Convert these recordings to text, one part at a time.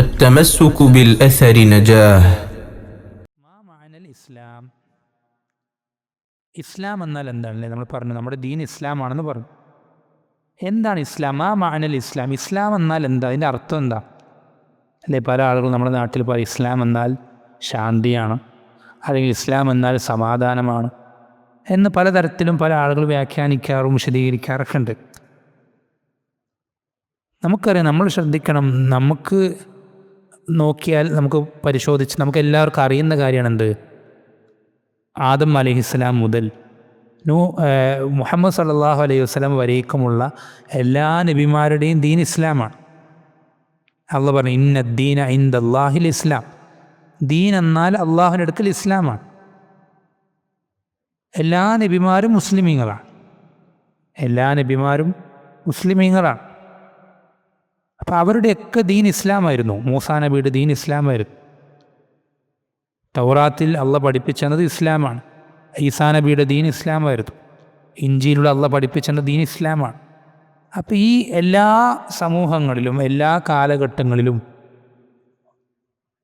التمسك بالأثر نجاه മാ മാനൽ ഇസ്ലാം ഇസ്ലാം എന്നാൽ എന്താണല്ലേ നമ്മൾ പറഞ്ഞു നമ്മുടെ ദീൻ ഇസ്ലാമാണെന്ന് പറഞ്ഞു എന്താണ് ഇസ്ലാം ആ മാനൽ ഇസ്ലാം ഇസ്ലാം എന്നാൽ എന്താ അതിൻ്റെ അർത്ഥം എന്താ അല്ലേ പല ആളുകളും നമ്മുടെ നാട്ടിൽ പറയും ഇസ്ലാം എന്നാൽ ശാന്തിയാണ് അല്ലെങ്കിൽ ഇസ്ലാം എന്നാൽ സമാധാനമാണ് എന്ന് പലതരത്തിലും പല ആളുകൾ വ്യാഖ്യാനിക്കാറും വിശദീകരിക്കാറൊക്കെ ഉണ്ട് നമുക്കറിയാം നമ്മൾ ശ്രദ്ധിക്കണം നമുക്ക് നോക്കിയാൽ നമുക്ക് പരിശോധിച്ച് നമുക്ക് എല്ലാവർക്കും അറിയുന്ന കാര്യമാണ് എന്ത് ആദം അലഹിസ്ലാം മുതൽ നൂ മുഹമ്മദ് സല്ലാഹു അലൈഹി വസ്ലാം വരേക്കുമുള്ള എല്ലാ നബിമാരുടെയും ദീൻ ഇസ്ലാമാണ്. അള്ള പറഞ്ഞു ഇന്ന ദീൻ ഇന്ദ അള്ളാഹിൽ ഇസ്ലാം. ദീൻ എന്നാൽ അള്ളാഹുവിന്റെ അടുക്കൽ ഇസ്ലാമാണ്. എല്ലാ നബിമാരും മുസ്ലിമീങ്ങളാണ്. എല്ലാ നബിമാരും മുസ്ലിമീങ്ങളാണ്. അപ്പം അവരുടെയൊക്കെ ദീൻ ഇസ്ലാമായിരുന്നു. മൂസാ നബിയുടെ ദീൻ ഇസ്ലാമായിരുന്നു. തൗറാത്തിൽ അള്ള പഠിപ്പിച്ചത് ഇസ്ലാമാണ്. ഈസാ നബിയുടെ ദീൻ ഇസ്ലാമായിരുന്നു. ഇഞ്ചിയിലുള്ള അള്ള പഠിപ്പിച്ചത് ദീൻ ഇസ്ലാമാണ്. അപ്പം ഈ എല്ലാ സമൂഹങ്ങളിലും എല്ലാ കാലഘട്ടങ്ങളിലും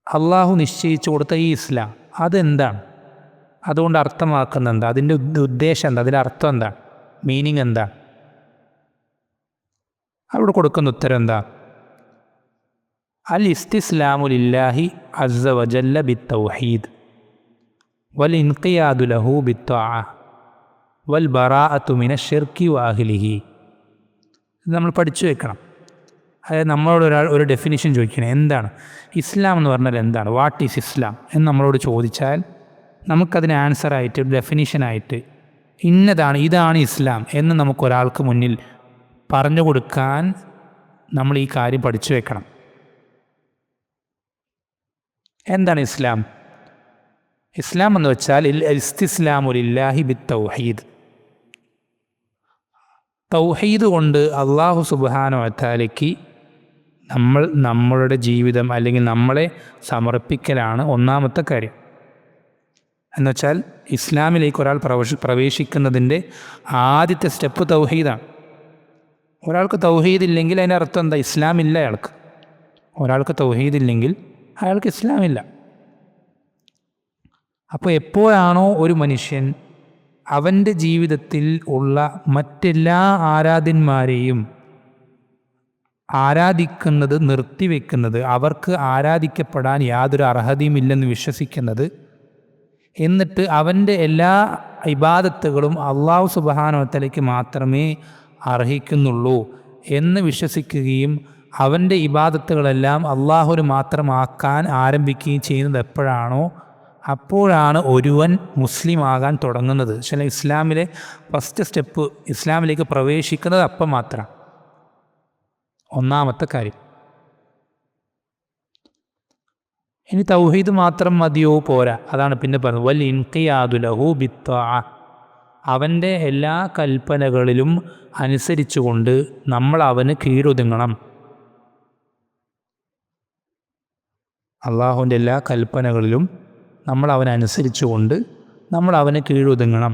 അള്ളാഹു നിശ്ചയിച്ചു കൊടുത്ത ഈ ഇസ്ലാം അതെന്താണ്? അതുകൊണ്ട് അർത്ഥമാക്കുന്ന എന്താ? അതിന്റെ ഉദ്ദ- ഉദ്ദേശം എന്താ? അതിന്റെ അർത്ഥം എന്താ? മീനിങ് എന്താ? അവിടെ കൊടുക്കുന്ന ഉത്തരം എന്താ? അൽ ഇസ്തിസ്ലാമുലില്ലാഹി അസ്സ വജല്ല ബിത്തൗഹീദ്. വൽ ഇൻഖിയാദു ലഹു ബിത്വാഅ വൽ ബറാഅത്തുമിന ഷിർക്കി വാഹിലിഹി നമ്മൾ പഠിച്ചു വെക്കണം. അതായത് നമ്മളോട് ഒരാൾ ഒരു ഡെഫിനിഷൻ ചോദിക്കണം എന്താണ്? ഇസ്ലാം എന്ന് പറഞ്ഞാൽ എന്താണ്? വാട്ട് ഈസ് ഇസ്ലാം എന്ന് നമ്മളോട് ചോദിച്ചാൽ നമുക്കതിന് ആൻസറായിട്ട് ഡെഫിനിഷനായിട്ട് ഇന്നതാണ് ഇതാണ് ഇസ്ലാം എന്ന് നമുക്കൊരാൾക്ക് മുന്നിൽ പറഞ്ഞു കൊടുക്കാൻ നമ്മൾ ഈ കാര്യം പഠിച്ചു വെക്കണം. എന്താണ് ഇസ്ലാം? ഇസ്ലാം എന്ന് വെച്ചാൽ ഇസ്തിസ്ലാമുലില്ലാഹി ബി തൗഹീദ് തൗഹീദ് കൊണ്ട് അള്ളാഹു സുബാനോ അത്താലയ്ക്ക് നമ്മൾ നമ്മളുടെ ജീവിതം അല്ലെങ്കിൽ നമ്മളെ സമർപ്പിക്കലാണ് ഒന്നാമത്തെ കാര്യം. എന്നുവെച്ചാൽ ഇസ്ലാമിലേക്ക് ഒരാൾ പ്രവേശ പ്രവേശിക്കുന്നതിന്റെ ആദ്യത്തെ സ്റ്റെപ്പ് തൗഹീദാണ്. ഒരാൾക്ക് തൗഹീദ് ഇല്ലെങ്കിൽ അതിന്റെ അർത്ഥം എന്താ ഇസ്ലാമില്ല അയാൾക്ക്. ഒരാൾക്ക് തൗഹീദ് ഇല്ലെങ്കിൽ അയാൾക്ക് ഇസ്ലാമില്ല. അപ്പോൾ എപ്പോഴാണോ ഒരു മനുഷ്യൻ അവന്റെ ജീവിതത്തിൽ ഉള്ള മറ്റെല്ലാ ആരാധന്മാരെയും ആരാധിക്കുന്നത് നിർത്തിവെക്കുന്നത് അവർക്ക് ആരാധിക്കപ്പെടാൻ യാതൊരു അർഹതയുമില്ലെന്ന് വിശ്വസിക്കുന്നത് എന്നിട്ട് അവന്റെ എല്ലാ ഇബാദത്തുകളും അള്ളാഹു സുബാനോത്തലയ്ക്ക് മാത്രമേ അർഹിക്കുന്നുള്ളൂ എന്ന് വിശ്വസിക്കുകയും അവന്റെ ഇബാദത്തുകളെല്ലാം അള്ളാഹുവിന് മാത്രമാക്കാൻ ആരംഭിക്കുകയും ചെയ്യുന്നത് എപ്പോഴാണോ അപ്പോഴാണ് ഒരുവൻ മുസ്ലിം ആകാൻ തുടങ്ങുന്നത്. ചില ഇസ്ലാമിലെ ഫസ്റ്റ് സ്റ്റെപ്പ് ഇസ്ലാമിലേക്ക് പ്രവേശിക്കുന്നത് അപ്പം മാത്രം. ഒന്നാമത്തെ കാര്യം. ഇനി തൗഹീദ് മാത്രം മതിയോ? പോരാ. അതാണ് പിന്നെ പറഞ്ഞത്. വൽ ഇൻഖിയാദു ലഹു ബിത്വാ അവന്റെ എല്ലാ കൽപ്പനകളിലും അനുസരിച്ചുകൊണ്ട് നമ്മൾ അവന് കീഴൊതുങ്ങണം. അള്ളാഹുവിന്റെ എല്ലാ കൽപ്പനകളിലും നമ്മൾ അവനനുസരിച്ചുകൊണ്ട് നമ്മൾ അവന് കീഴൊതുങ്ങണം.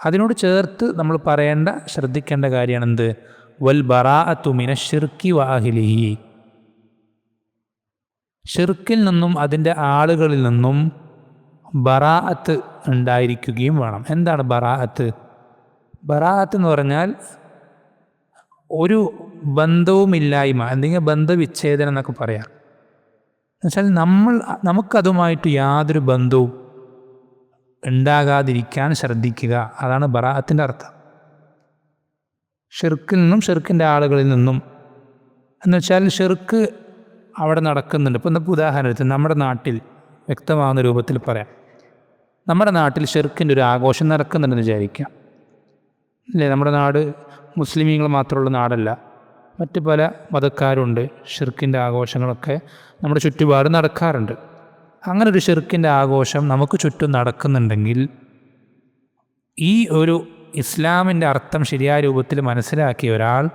അതിനോട് ചേർത്ത് നമ്മൾ പറയേണ്ട ശ്രദ്ധിക്കേണ്ട കാര്യമാണ് എന്ത് വൽ ബറാഅത്തു മിന ഷിർക്കി വാഹിലിഹി ഷിർക്കിൽ നിന്നും അതിന്റെ ആളുകളിൽ നിന്നും ബറാഅത്ത് ഉണ്ടായിരിക്കുകയും വേണം. എന്താണ് ബറാഅത്ത്? ബറാഅത്ത് എന്ന് പറഞ്ഞാൽ ഒരു ബന്ധവുമില്ലായ്മ എന്തെങ്കിലും ബന്ധവിച്ഛേദനം എന്നൊക്കെ പറയാം. എന്നുവെച്ചാൽ നമ്മൾ നമുക്കതുമായിട്ട് യാതൊരു ബന്ധവും ഉണ്ടാകാതിരിക്കാൻ ശ്രദ്ധിക്കുക. അതാണ് ബറാഅത്തിന്റെ അർത്ഥം. ഷിർക്കിൽ നിന്നും ഷിർക്കിന്റെ ആളുകളിൽ നിന്നും എന്നുവെച്ചാൽ ഷിർക്ക് അവിടെ നടക്കുന്നുണ്ട്. ഇപ്പം നമുക്ക് ഉദാഹരണത്തിന് നമ്മുടെ നാട്ടിൽ വ്യക്തമാകുന്ന രൂപത്തിൽ പറയാം. നമ്മുടെ നാട്ടിൽ ഷിർക്കിന്റെ ഒരു ആഘോഷം നടക്കുന്നുണ്ടെന്ന് വിചാരിക്കാം. അല്ലേ? നമ്മുടെ നാട് മുസ്ലിമീങ്ങൾ മാത്രമുള്ള നാടല്ല. മറ്റ് പല മതക്കാരുണ്ട്. ഷിർക്കിന്റെ ആഘോഷങ്ങളൊക്കെ നമ്മുടെ ചുറ്റുപാട് നടക്കാറുണ്ട്. അങ്ങനെ ഒരു ഷിർക്കിന്റെ ആഘോഷം നമുക്ക് ചുറ്റും നടക്കുന്നുണ്ടെങ്കിൽ ഈ ഒരു ഇസ്ലാമിന്റെ അർത്ഥം ശരിയായ രൂപത്തിൽ മനസ്സിലാക്കിയ ഒരാൾ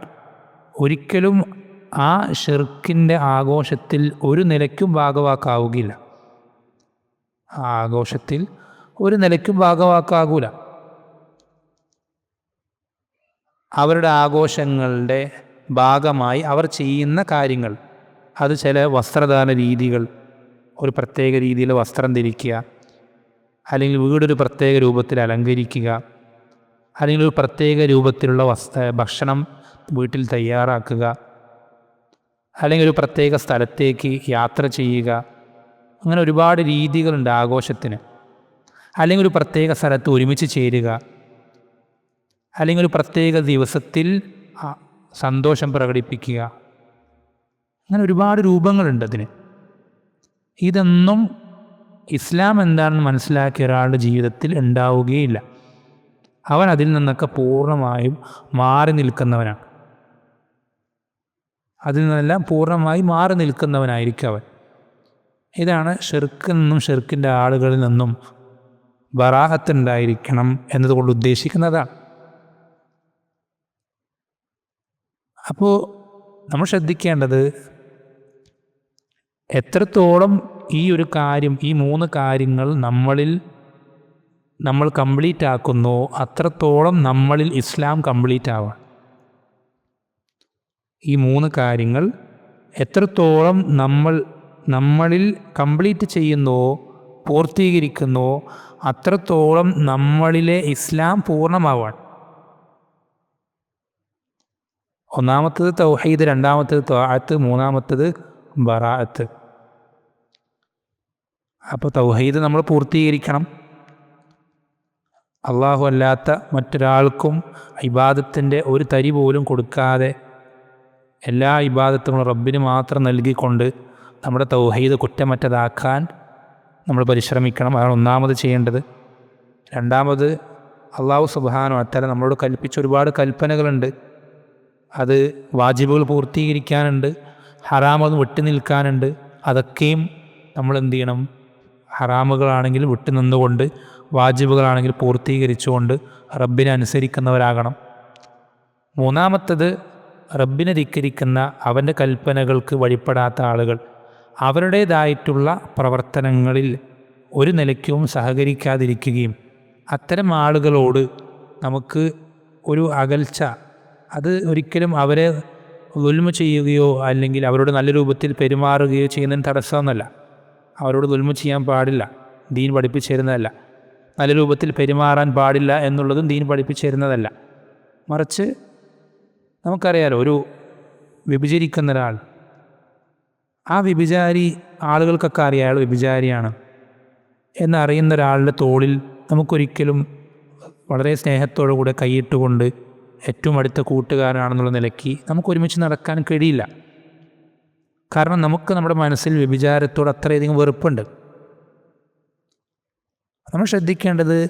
ഒരിക്കലും ആ ഷിർക്കിന്റെ ആഘോഷത്തിൽ ഒരു നിലയ്ക്കും ഭാഗവാക്കാവുകയില്ല. ആ ആഘോഷത്തിൽ ഒരു നിലയ്ക്കും ഭാഗവാക്കാകൂല. അവരുടെ ആഘോഷങ്ങളുടെ ഭാഗമായി അവർ ചെയ്യുന്ന കാര്യങ്ങൾ. അത് ചില വസ്ത്രദാന രീതികൾ ഒരു പ്രത്യേക രീതിയിൽ വസ്ത്രം ധരിക്കുക അല്ലെങ്കിൽ വീടൊരു പ്രത്യേക രൂപത്തിൽ അലങ്കരിക്കുക അല്ലെങ്കിൽ ഒരു പ്രത്യേക രൂപത്തിലുള്ള വസ്ത്ര ഭക്ഷണം വീട്ടിൽ തയ്യാറാക്കുക അല്ലെങ്കിൽ ഒരു പ്രത്യേക സ്ഥലത്തേക്ക് യാത്ര ചെയ്യുക. അങ്ങനെ ഒരുപാട് രീതികളുണ്ട് ആഘോഷത്തിന്. അല്ലെങ്കിൽ ഒരു പ്രത്യേക സ്ഥലത്ത് ഒരുമിച്ച് ചേരുക. അല്ലെങ്കിൽ ഒരു പ്രത്യേക ദിവസത്തിൽ സന്തോഷം പ്രകടിപ്പിക്കുക. അങ്ങനെ ഒരുപാട് രൂപങ്ങളുണ്ട് അതിന്. ഇതൊന്നും ഇസ്ലാം എന്താണെന്ന് മനസ്സിലാക്കിയ ഒരാളുടെ ജീവിതത്തിൽ ഉണ്ടാവുകയില്ല. അവൻ അതിൽ നിന്നൊക്കെ പൂർണമായും മാറി നിൽക്കുന്നവനാണ്. അതിൽ നിന്നെല്ലാം പൂർണമായി മാറി നിൽക്കുന്നവനായിരിക്കും അവൻ. ഇതാണ് ഷെർക്കിൽ നിന്നും ഷെർക്കിന്റെ ആളുകളിൽ നിന്നും ബറാഹത്തുണ്ടായിരിക്കണം എന്നതുകൊണ്ട് ഉദ്ദേശിക്കുന്നതാണ്. അപ്പോൾ നമ്മൾ ശ്രദ്ധിക്കേണ്ടത് എത്രത്തോളം ഈ ഒരു കാര്യം ഈ മൂന്ന് കാര്യങ്ങൾ നമ്മളിൽ നമ്മൾ കംപ്ലീറ്റ് ആക്കുന്നു അത്രത്തോളം നമ്മളിൽ ഇസ്ലാം കംപ്ലീറ്റ് ആവാം ഈ മൂന്ന് കാര്യങ്ങൾ എത്രത്തോളം നമ്മൾ നമ്മളിൽ കംപ്ലീറ്റ് ചെയ്യുന്നോ പൂർത്തീകരിക്കുന്നോ അത്രത്തോളം നമ്മളിലെ ഇസ്ലാം പൂർണമാവാൻ. ഒന്നാമത്തത് തൗഹീദ് രണ്ടാമത്തത് ത്വാഅത്ത് മൂന്നാമത്തത് ബറാഅത്ത്. അപ്പോൾ തൗഹീദ് നമ്മൾ പൂർത്തീകരിക്കണം. അള്ളാഹു അല്ലാത്ത മറ്റൊരാൾക്കും ഇബാദത്തിന്റെ ഒരു തരി പോലും കൊടുക്കാതെ എല്ലാ ഇബാദത്തും റബ്ബിന് മാത്രം നൽകിക്കൊണ്ട് നമ്മുടെ തൗഹീദ് കുറ്റമറ്റതാക്കാൻ നമ്മൾ പരിശ്രമിക്കണം. അതാണ് ഒന്നാമത് ചെയ്യേണ്ടത്. രണ്ടാമത് അള്ളാഹു സുബാനോ അത്തരം നമ്മളോട് കൽപ്പിച്ച ഒരുപാട് കൽപ്പനകളുണ്ട്. അത് വാജിബുകൾ പൂർത്തീകരിക്കാനുണ്ട് ഹറാമത് വിട്ടു നിൽക്കാനുണ്ട്. അതൊക്കെയും നമ്മൾ എന്ത് ചെയ്യണം? ഹറാമുകളാണെങ്കിൽ വിട്ടുനിന്നുകൊണ്ട് വാജിബുകളാണെങ്കിൽ പൂർത്തീകരിച്ചുകൊണ്ട് റബ്ബിനെ അനുസരിക്കുന്നവരാകണം. മൂന്നാമത്തത് റബ്ബിനെ ധിക്കരിക്കുന്ന അവന്റെ കൽപ്പനകൾക്ക് വഴിപ്പെടാത്ത ആളുകൾ. അവരുടേതായിട്ടുള്ള പ്രവർത്തനങ്ങളിൽ ഒരു നിലയ്ക്കും സഹകരിക്കാതിരിക്കുകയും അത്തരം ആളുകളോട് നമുക്ക് ഒരു അകൽച്ച അത് ഒരിക്കലും അവരെ ദുൽമ ചെയ്യുകയോ അല്ലെങ്കിൽ അവരോട് നല്ല രൂപത്തിൽ പെരുമാറുകയോ ചെയ്യുന്നതിന് തടസ്സമൊന്നുമല്ല. അവരോട് ദുൽമ ചെയ്യാൻ പാടില്ല. ദീൻ പഠിപ്പിച്ചു തരുന്നതല്ല നല്ല രൂപത്തിൽ പെരുമാറാൻ പാടില്ല എന്നുള്ളതും ദീൻ പഠിപ്പിച്ചു തരുന്നതല്ല മറിച്ച് നമുക്കറിയാലോ ഒരു വ്യഭിചരിക്കുന്ന ഒരാൾ ആ വ്യഭിചാരി ആളുകൾക്കൊക്കെ അറിയാം അയാൾ വ്യഭിചാരിയാണ്. എന്നറിയുന്ന ഒരാളുടെ തോളിൽ നമുക്കൊരിക്കലും വളരെ സ്നേഹത്തോടു കൂടെ കൈയിട്ടുകൊണ്ട് ഏറ്റവും അടുത്ത കൂട്ടുകാരനാണെന്നുള്ള നിലയ്ക്ക് നമുക്ക് ഒരുമിച്ച് നടക്കാൻ കഴിയില്ല. കാരണം നമുക്ക് നമ്മുടെ മനസ്സിൽ വ്യഭിചാരത്തോട് അത്രയധികം വെറുപ്പുണ്ട്. നമ്മൾ ശ്രദ്ധിക്കേണ്ടത്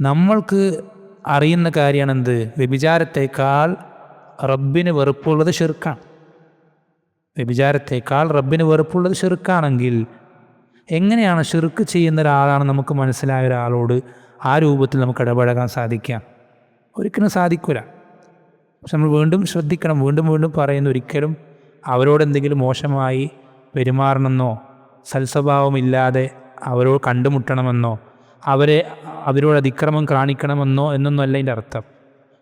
നമ്മൾക്ക് അറിയുന്ന കാര്യമാണ് എന്ത് വ്യഭിചാരത്തേക്കാൾ റബ്ബിന് വെറുപ്പുള്ളത് ഷിർക്കാണ് വ്യഭിചാരത്തേക്കാൾ റബ്ബിന് വെറുപ്പുള്ളത് ഷിർക്കാണെങ്കിൽ എങ്ങനെയാണ് ഷിർക്ക് ചെയ്യുന്ന ഒരാളാണ് നമുക്ക് മനസ്സിലായ ഒരാളോട് ആ രൂപത്തിൽ നമുക്ക് ഇടപഴകാൻ സാധിക്കുക? ഒരിക്കലും സാധിക്കില്ല പക്ഷെ നമ്മൾ വീണ്ടും ശ്രദ്ധിക്കണം വീണ്ടും വീണ്ടും പറയുന്ന ഒരിക്കലും അവരോട് എന്തെങ്കിലും മോശമായി പെരുമാറണമെന്നോ സൽസ്വഭാവമില്ലാതെ അവരോട് കണ്ടുമുട്ടണമെന്നോ അവരെ അവരോട് അതിക്രമം കാണിക്കണമെന്നോ എന്നൊന്നും അല്ല അതിന്റെ അർത്ഥം.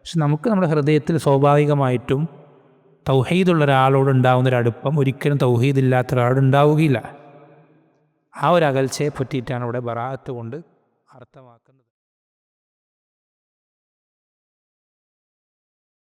പക്ഷെ നമുക്ക് നമ്മുടെ ഹൃദയത്തിൽ സ്വാഭാവികമായിട്ടും തൗഹീദുള്ള ഒരാളോട് ഉണ്ടാകുന്ന ഒരു അടുപ്പം ഒരിക്കലും തൗഹീദ് ഇല്ലാത്ത ഉണ്ടാവുകയില്ല. ആ ഒരു അകൽച്ചയെ പറ്റിയിട്ടാണ് ഇവിടെ ബറാഅത്ത് കൊണ്ട് അർത്ഥമാക്കുന്നത്.